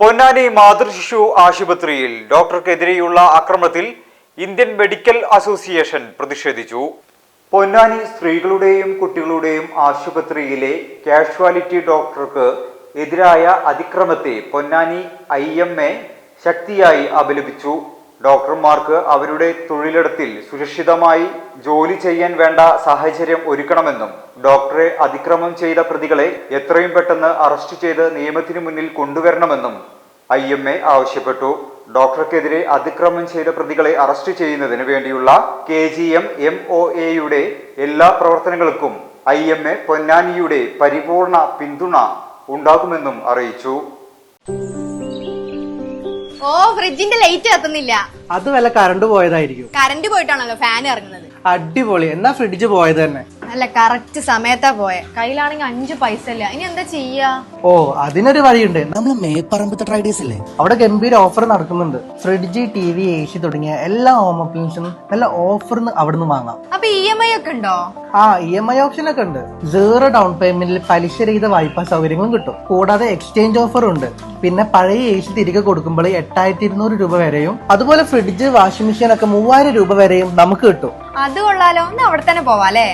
പൊന്നാനി മാതൃശിശു ആശുപത്രിയിൽ ഡോക്ടർക്കെതിരെയുള്ള ആക്രമണത്തിൽ Indian medical association പ്രതിഷേധിച്ചു. പൊന്നാനി സ്ത്രീകളുടെയും കുട്ടികളുടെയും ആശുപത്രിയിലെ കാഷ്വാലിറ്റി ഡോക്ടർക്ക് എതിരായ അതിക്രമത്തെ പൊന്നാനി ഐ ശക്തിയായി അപലപിച്ചു. ഡോക്ടർമാർക്ക് അവരുടെ തൊഴിലിടത്തിൽ സുരക്ഷിതമായി ജോലി ചെയ്യാൻ വേണ്ട സാഹചര്യം ഒരുക്കണമെന്നും ഡോക്ടറെ അതിക്രമം ചെയ്ത പ്രതികളെ എത്രയും പെട്ടെന്ന് അറസ്റ്റ് ചെയ്ത് നിയമത്തിന് മുന്നിൽ കൊണ്ടുവരണമെന്നും ഐ എം എ ആവശ്യപ്പെട്ടു. ഡോക്ടർക്കെതിരെ അതിക്രമം ചെയ്ത പ്രതികളെ അറസ്റ്റ് ചെയ്യുന്നതിന് വേണ്ടിയുള്ള K G M M O എയുടെ എല്ലാ പ്രവർത്തനങ്ങൾക്കും ഐ എം എ പൊന്നാനിയുടെ പരിപൂർണ പിന്തുണ ഉണ്ടാകുമെന്നും അറിയിച്ചു. ഓ ഫ്രിഡ്ജിന്റെ ലൈറ്റ് കത്തുന്നില്ല. അത് വല്ല കറണ്ട് പോയതായിരിക്കും. കറണ്ട് പോയിട്ടാണല്ലോ ഫാൻ ഇറങ്ങുന്നത്. അടിപൊളി. എന്നാ ഫ്രിഡ്ജ് പോയത് തന്നെ? അല്ല കറക്റ്റ് സമയത്താ പോയെ. കയ്യിലാണെങ്കിൽ അഞ്ചു പൈസ ഇല്ല. ഇനി എന്താ ചെയ്യാ? ഓ അതിനൊരു വഴിയുണ്ട്. നമ്മൾ മേപ്പറമ്പത്തെ ട്രൈഡേഴ്സ് ഇല്ലേ അവിടെ ഗംഭീര ഓഫർ നടക്കുന്നുണ്ട്. Fridge T V A C തുടങ്ങിയ എല്ലാ ഹോം അപ്ലയൻസും നല്ല ഓഫറിന് നിന്ന് വാങ്ങാം. അപ്പൊ ഇ എം ഐ ഒക്കെ ഉണ്ടോ? ആ ഇ എം ഐ ഓപ്ഷൻ ഒക്കെ ഉണ്ട്. സീറോ ഡൗൺ പേയ്മെന്റിൽ പലിശ രഹിത വായ്പാ സൗകര്യങ്ങളും കിട്ടും. കൂടാതെ എക്സ്ചേഞ്ച് ഓഫറും ഉണ്ട്. പിന്നെ പഴയ എ സി തിരികെ കൊടുക്കുമ്പോൾ എട്ടായിരത്തി ഇരുന്നൂറ് രൂപ വരെയും അതുപോലെ ഫ്രിഡ്ജ് വാഷിംഗ് മെഷീൻ ഒക്കെ മൂവായിരം രൂപ വരെയും നമുക്ക് കിട്ടും. അത് കൊള്ളാലോ ഒന്ന് അവിടെ തന്നെ പോവാ അല്ലേ?